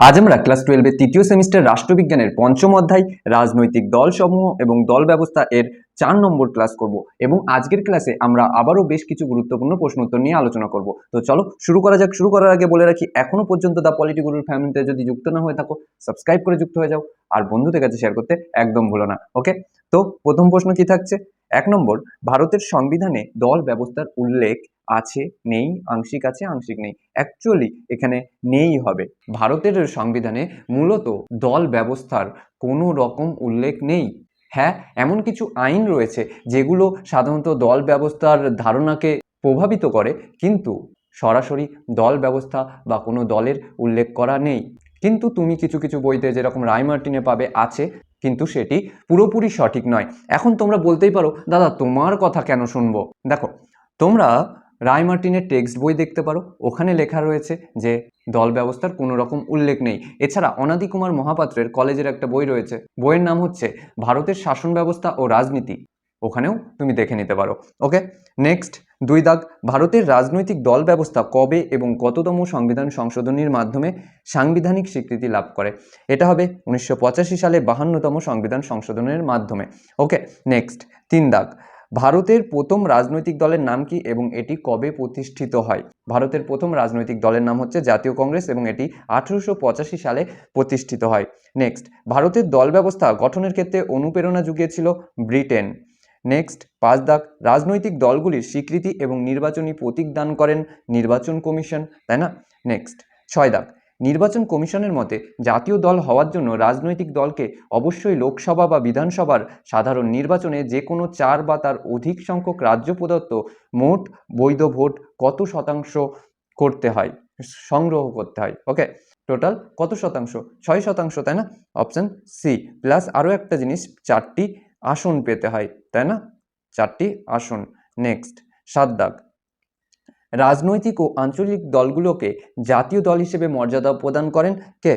আজ আমরা ক্লাস টুয়েলভের তৃতীয় সেমিস্টার রাষ্ট্রবিজ্ঞানের পঞ্চম অধ্যায়, রাজনৈতিক দলসমূহ এবং দল ব্যবস্থা এর চার নম্বর ক্লাস করব এবং আজকের ক্লাসে আমরা আবারও বেশ কিছু গুরুত্বপূর্ণ প্রশ্ন উত্তর নিয়ে আলোচনা করব। তো চলো, শুরু করা যাক। শুরু করার আগে বলে রাখি, এখনও পর্যন্ত দা পলিটিগুলোর ফ্যামিলিতে যদি যুক্ত না হয়ে থাকো, সাবস্ক্রাইব করে যুক্ত হয়ে যাও। আর বন্ধুদের কাছে শেয়ার করতে একদম ভুলো না ওকে তো প্রথম প্রশ্ন কি থাকছে? এক নম্বর, ভারতের সংবিধানে দল ব্যবস্থার উল্লেখ আছে, নেই, আংশিক আছে, আংশিক নেই। অ্যাকচুয়ালি এখানে নেই হবে। ভারতের সংবিধানে মূলত দল ব্যবস্থার কোনো রকম উল্লেখ নেই। হ্যাঁ এমন কিছু আইন রয়েছে যেগুলো সাধারণত দল ব্যবস্থার ধারণাকে প্রভাবিত করে, কিন্তু সরাসরি দল ব্যবস্থা বা কোনো দলের উল্লেখ করা নেই। কিন্তু তুমি কিছু কিছু বইতে যেরকম রায় মার্টিনে পাবে আছে কিন্তু সেটি পুরোপুরি সঠিক নয়। এখন তোমরা বলতেই পারো, দাদা, তোমার কথা কেন শুনব? দেখো, তোমরা রায় মার্টিনের টেক্সট বই দেখতে পারো, ওখানে লেখা রয়েছে যে দল ব্যবস্থার কোনো রকম উল্লেখ নেই। এছাড়া অনাদি কুমার মহাপাত্রের কলেজের একটা বই রয়েছে। বইয়ের নাম হচ্ছে ভারতের শাসন ব্যবস্থা ও রাজনীতি। ওখানেও তুমি দেখে নিতে পারো। Okay, next. দুই দাগ, ভারতের রাজনৈতিক দল ব্যবস্থা কবে এবং কততম সংবিধান সংশোধনীর মাধ্যমে সাংবিধানিক স্বীকৃতি লাভ করে? এটা হবে উনিশশো পঁচাশি সালে বাহান্নতম সংবিধান সংশোধনের মাধ্যমে। Okay, next. তিন দাগ, ভারতের প্রথম রাজনৈতিক দলের নাম কি এবং এটি কবে প্রতিষ্ঠিত হয়? ভারতের প্রথম রাজনৈতিক দলের নাম হচ্ছে জাতীয় কংগ্রেস এবং এটি আঠেরোশো পঁচাশি সালে প্রতিষ্ঠিত হয়। নেক্সট, ভারতের দল ব্যবস্থা গঠনের ক্ষেত্রে অনুপ্রেরণা জুগিয়েছিল ব্রিটেন। নেক্সট পাঁচ দাগ রাজনৈতিক দলগুলির স্বীকৃতি এবং নির্বাচনী প্রতীক দান করেন নির্বাচন কমিশন, তাই না? নেক্সট ছয় দাগ নির্বাচন কমিশনের মতে জাতীয় দল হওয়ার জন্য রাজনৈতিক দলকে অবশ্যই লোকসভা বা বিধানসভার সাধারণ নির্বাচনে যে কোনো চার বা তার অধিক সংখ্যক রাজ্য প্রদত্ত মোট বৈধ ভোট কত শতাংশ করতে হয়? সংগ্রহ করতে হয়। ওকে টোটাল কত শতাংশ? ছয় শতাংশ, তাই না? অপশন সি প্লাস আরও একটা জিনিস, চারটি আসন পেতে হয়, তাই না? চারটি আসন। নেক্সট সাত দাগ। রাজনৈতিক ও আঞ্চলিক দলগুলোকে জাতীয় দল হিসেবে মর্যাদা প্রদান করেন কে?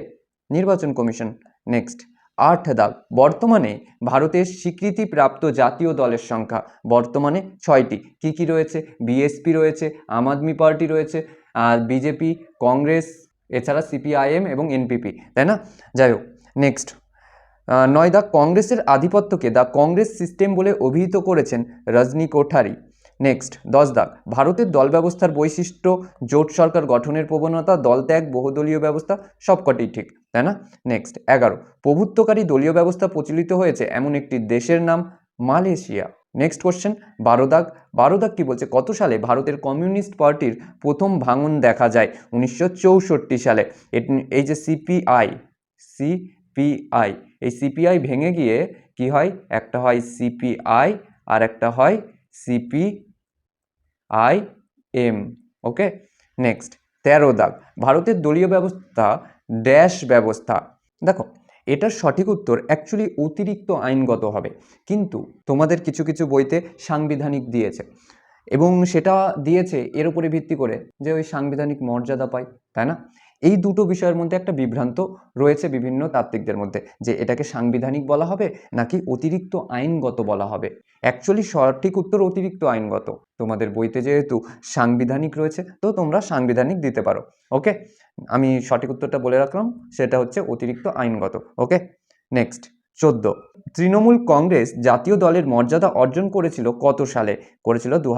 নির্বাচন কমিশন। নেক্সট আট দাগ। বর্তমানে ভারতের স্বীকৃতিপ্রাপ্ত জাতীয় দলের সংখ্যা বর্তমানে ছয়টি। কি কি রয়েছে? বিএসপি রয়েছে, আম আদমি পার্টি রয়েছে, আর বিজেপি কংগ্রেস এছাড়া সিপিআইএম এবং এনপিপি তাই না? যাই হোক নেক্সট নয় দা কংগ্রেসের আধিপত্যকে দ্য কংগ্রেস সিস্টেম বলে অভিহিত করেছেন রজনী কোঠারি। নেক্সট, দশ দাগ, ভারতের দল ব্যবস্থার বৈশিষ্ট্য, জোট সরকার গঠনের প্রবণতা দল ত্যাগ বহুদলীয় ব্যবস্থা সবকটি ঠিক, তাই না? নেক্সট, এগারো, প্রভুত্বকারী দলীয় ব্যবস্থা প্রচলিত হয়েছে এমন একটি দেশের নাম, মালয়েশিয়া। নেক্সট কোশ্চেন, বারো দাগ বারো দাগ কি বলছে? কত সালে ভারতের কমিউনিস্ট পার্টির প্রথম ভাঙন দেখা যায়? উনিশশো চৌষট্টি সালে। এই যে সিপিআই সিপিআই এই সিপিআই ভেঙে গিয়ে কি হয়? একটা হয় সিপিআই আর একটা হয় CP I M okay? Next তেরো দাগ। ভারতের দলীয় ব্যবস্থা, ড্যাশ ব্যবস্থা। দেখো, এটার সঠিক উত্তর অ্যাকচুয়ালি অতিরিক্ত আইনগত হবে। কিন্তু তোমাদের কিছু কিছু বইতে সাংবিধানিক দিয়েছে। এবং সেটা দিয়েছে এর উপরে ভিত্তি করে যে ওই সাংবিধানিক মর্যাদা পায়। তাই না? এই দুটো বিষয়ের মধ্যে একটা বিভ্রান্ত রয়েছে বিভিন্ন তাত্ত্বিকদের মধ্যে, যে এটাকে সাংবিধানিক বলা হবে নাকি অতিরিক্ত আইনগত বলা হবে। অ্যাকচুয়ালি সঠিক উত্তর অতিরিক্ত আইনগত। তোমাদের বইতে যেহেতু সাংবিধানিক রয়েছে, তো তোমরা সাংবিধানিক দিতে পারো। ওকে আমি সঠিক উত্তরটা বলে রাখলাম, সেটা হচ্ছে অতিরিক্ত আইনগত। ওকে নেক্সট চোদ্দ। তৃণমূল কংগ্রেস জাতীয় দলের মর্যাদা অর্জন করেছিল কত সালে? করেছিল দু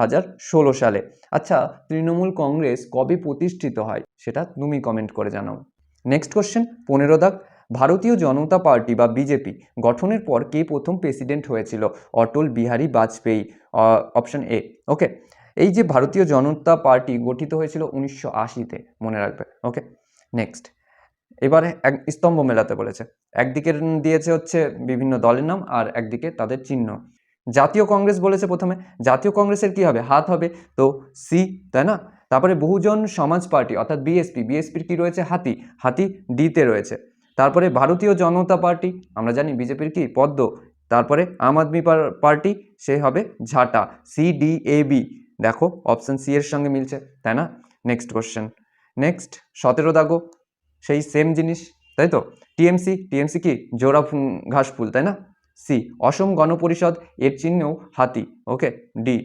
সালে। আচ্ছা তৃণমূল কংগ্রেস কবে প্রতিষ্ঠিত হয় সেটা তুমি কমেন্ট করে জানাও। নেক্সট কোশ্চেন পনেরো দাগ। ভারতীয় জনতা পার্টি বা বিজেপি গঠনের পর কে প্রথম প্রেসিডেন্ট হয়েছিল? Atal Bihari Vajpayee. Option A okay এই যে ভারতীয় জনতা পার্টি গঠিত হয়েছিল উনিশশো আশিতে, মনে রাখবে। ওকে নেক্সট এবারে এক স্তম্ভ মেলাতে বলেছে। একদিকে দিয়েছে হচ্ছে বিভিন্ন দলের নাম আর একদিকে তাদের চিহ্ন। জাতীয় কংগ্রেস বলেছে প্রথমে, জাতীয় কংগ্রেসের কি হবে? হাত হবে তো সি, তাই না? তারপরে বহুজন সমাজ পার্টি, অর্থাৎ বিএসপি, বিএসপির কি রয়েছে? হাতি হাতি ডিতে রয়েছে। তারপরে ভারতীয় জনতা পার্টি, আমরা জানি বিজেপির কি? পদ্ম। তারপরে আম আদমি পার- পার্টি, সে হবে ঝাটা, সি, ডি, এ, বি। দেখো, অপশন সি এর সঙ্গে মিলছে, তাই না? নেক্সট কোশ্চেন নেক্সট সতেরো দাগো সেই সেম জিনিস, তাই তো? টিএমসি টিএমসি কি? জোড়া ঘাস ফুল তাই না? সি অসম গণপরিষদ, এর চিহ্নও হাতি okay D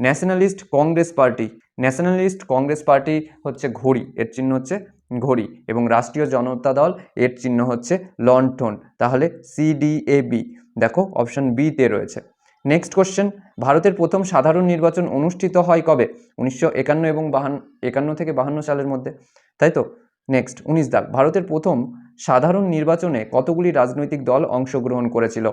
nationalist Congress party nationalist Congress party হচ্ছে ঘড়ি, এর চিহ্ন হচ্ছে ঘড়ি, এবং রাষ্ট্রীয় জনতা দল, এর চিহ্ন হচ্ছে লন্ঠন তাহলে সিডিএবি দেখো অপশন বিতে রয়েছে। নেক্সট কোশ্চেন ভারতের প্রথম সাধারণ নির্বাচন অনুষ্ঠিত হয় কবে? উনিশশো একান্ন এবং বাহান্ন একান্ন থেকে বাহান্ন সালের মধ্যে, তাই তো? নেক্সট উনিশ দাগ। ভারতের প্রথম সাধারণ নির্বাচনে কতগুলি রাজনৈতিক দল অংশগ্রহণ করেছিল?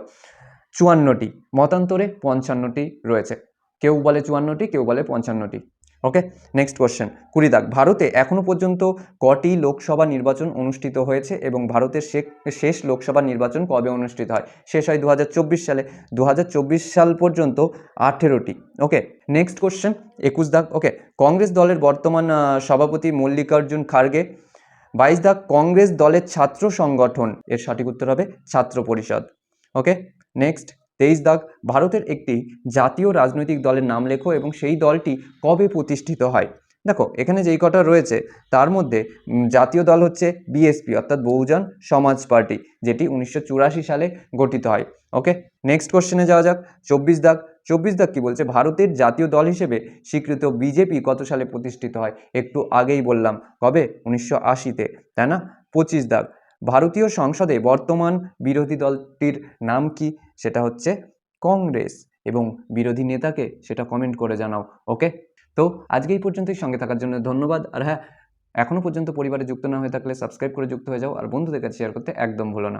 চুয়ান্নটি। মতান্তরে পঞ্চান্নটি রয়েছে। কেউ বলে চুয়ান্নটি, কেউ বলে পঞ্চান্নটি। ওকে নেক্সট কোশ্চেন কুড়ি দাগ। ভারতে এখনও পর্যন্ত কটি লোকসভা নির্বাচন অনুষ্ঠিত হয়েছে এবং ভারতের শেষ লোকসভা নির্বাচন কবে অনুষ্ঠিত হয়? শেষ হয় দু হাজার চব্বিশ সালে। দু হাজার চব্বিশ সাল পর্যন্ত আঠেরোটি। ওকে নেক্সট কোশ্চেন একুশ দাগ। ওকে কংগ্রেস দলের বর্তমান সভাপতি মল্লিকার্জুন খার্গে বাইশ দাগ কংগ্রেস দলের ছাত্র সংগঠন। এর সঠিক উত্তর হবে ছাত্র পরিষদ। ওকে? নেক্সট, তেইশ দাগ ভারতের একটি জাতীয় রাজনৈতিক দলের নাম লেখো এবং সেই দলটি কবে প্রতিষ্ঠিত হয়? দেখো, এখানে যেই কটা রয়েছে, তার মধ্যে জাতীয় দল হচ্ছে বিএসপি অর্থাৎ বহুজন সমাজ পার্টি, যেটি উনিশশো চুরাশি সালে গঠিত হয়। ওকে? নেক্সট কোশ্চেনে যাওয়া যাক। চব্বিশ দাগ চব্বিশ দাগ কি বলছে? ভারতের জাতীয় দল হিসেবে স্বীকৃত বিজেপি কত সালে প্রতিষ্ঠিত হয়? একটু আগেই বললাম। কবে? উনিশশো আশিতে। তাই না? পঁচিশ দাগ ভারতীয় সংসদে বর্তমান বিরোধী দলটির নাম কি? সেটা হচ্ছে কংগ্রেস। এবং বিরোধী নেতাকে সেটা কমেন্ট করে জানাও। ওকে? তো আজকে এই পর্যন্তই। সঙ্গে থাকার জন্য ধন্যবাদ। আর হ্যাঁ এখনও পর্যন্ত পরিবারে যুক্ত না হয়ে থাকলে সাবস্ক্রাইব করে যুক্ত হয়ে যাও। আর বন্ধুদের কাছে শেয়ার করতে একদম ভুলো না।